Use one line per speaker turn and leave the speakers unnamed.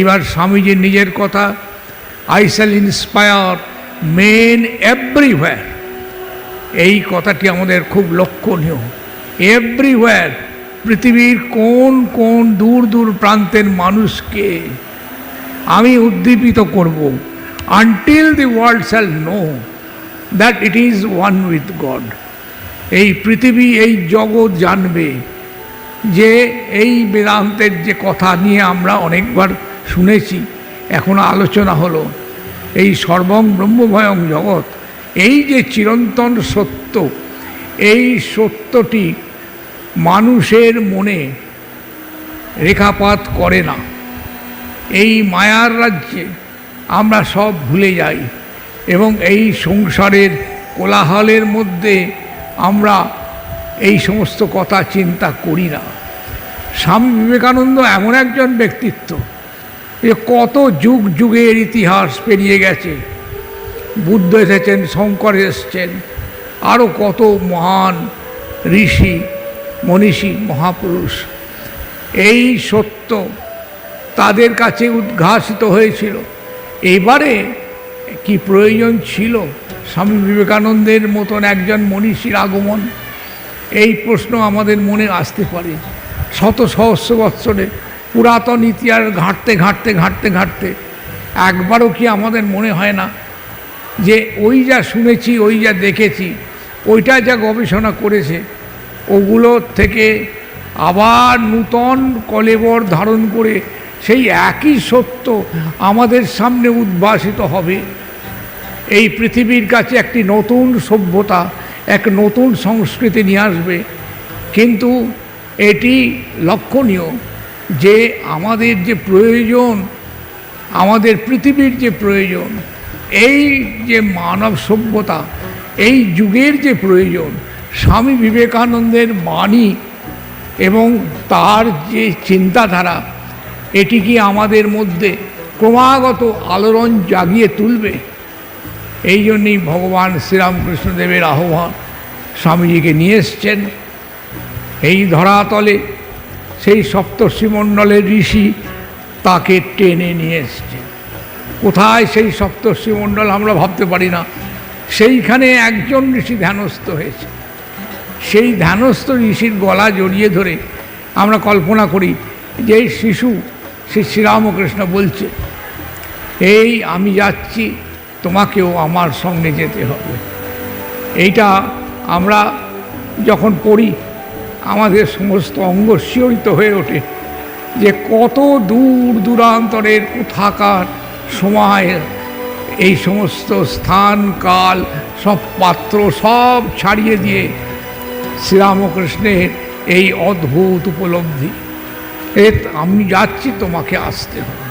এইবার স্বামীজির নিজের কথা I shall inspire men everywhere এই কথাটি আমাদের খুব লক্ষণীয়। এভরিহোয়ার পৃথিবীর কোন কোন দূর দূর প্রান্তের মানুষকে আমি উদ্দীপিত করব। Until the world shall know that it is one with God এই পৃথিবী, এই জগৎ জানবে যে এই বেদান্তের যে কথা নিয়ে আমরা অনেকবার শুনেছি, এখন আলোচনা হলো, এই সর্বং ব্রহ্মভয়ং জগৎ, এই যে চিরন্তন সত্য, এই সত্যটি মানুষের মনে রেখাপাত করে না। এই মায়ার রাজ্যে আমরা সব ভুলে যাই এবং এই সংসারের কোলাহলের মধ্যে আমরা এই সমস্ত কথা চিন্তা করি না। স্বামী বিবেকানন্দ এমন একজন ব্যক্তিত্ব যে কত যুগ যুগের ইতিহাস পেরিয়ে গেছে। বুদ্ধ এসেছেন, শঙ্কর এসছেন আরও কত মহান ঋষি, মনীষী, মহাপুরুষ। এই সত্য তাদের কাছে উদ্ঘাসিত হয়েছিল। এবারে কি প্রয়োজন ছিল? স্বামী বিবেকানন্দের মতন একজন মনীষীর আগমন? এই প্রশ্ন আমাদের মনে আসতে পারে। শত সহস্র বৎসরে পুরাতন ইতিহাস ঘাঁটতে ঘাঁটতে ঘাঁটতে ঘাঁটতে, একবারও কি আমাদের মনে হয় না যে ওই যা শুনেছি, ওই যা দেখেছি, ওইটা যা গবেষণা করেছে ওগুলোর থেকে আবার নূতন কলেবর ধারণ করে সেই একই সত্য আমাদের সামনে উদ্ভাসিত হবে। এই পৃথিবীর কাছে একটি নতুন সভ্যতা, এক নতুন সংস্কৃতি নিয়ে আসবে। কিন্তু এটি লক্ষণীয়। যে আমাদের যে প্রয়োজন, আমাদের পৃথিবীর যে প্রয়োজন, এই যে মানব সভ্যতা, এই যুগের যে প্রয়োজন, স্বামী বিবেকানন্দের বাণী এবং তার যে চিন্তাধারা, এটি কি আমাদের মধ্যে ক্রমাগত আলোড়ন জাগিয়ে তুলবে? এই জন্যই ভগবান শ্রীরামকৃষ্ণদেবের আহ্বান স্বামীজিকে নিয়ে এসছেন। এই ধরাতলে সেই সপ্তর্ষিমণ্ডলের ঋষি তাকে টেনে নিয়ে এসছে। কোথায় সেই সপ্তর্ষিমণ্ডল আমরা ভাবতে পারি না। সেইখানে একজন ঋষি ধ্যানস্থ হয়েছে। সেই ধ্যানস্থ ঋষির গলা জড়িয়ে ধরে আমরা কল্পনা করি যে এই শিশু শ্রী শ্রীরামকৃষ্ণ বলছে, এই আমি যাচ্ছি, তোমাকেও আমার সঙ্গে যেতে হবে। এইটা আমরা যখন পড়ি আমাদের সমস্ত অঙ্গ শিহরিত হয়ে ওঠে যে কত দূর দূরান্তরের কোথাকার সময় এই সমস্ত স্থান, কাল, সব পাত্র সব ছাড়িয়ে দিয়ে শ্রীরামকৃষ্ণের এই অদ্ভুত উপলব্ধি। এ আমি যাচ্ছি, তোমাকে আসতে হবে।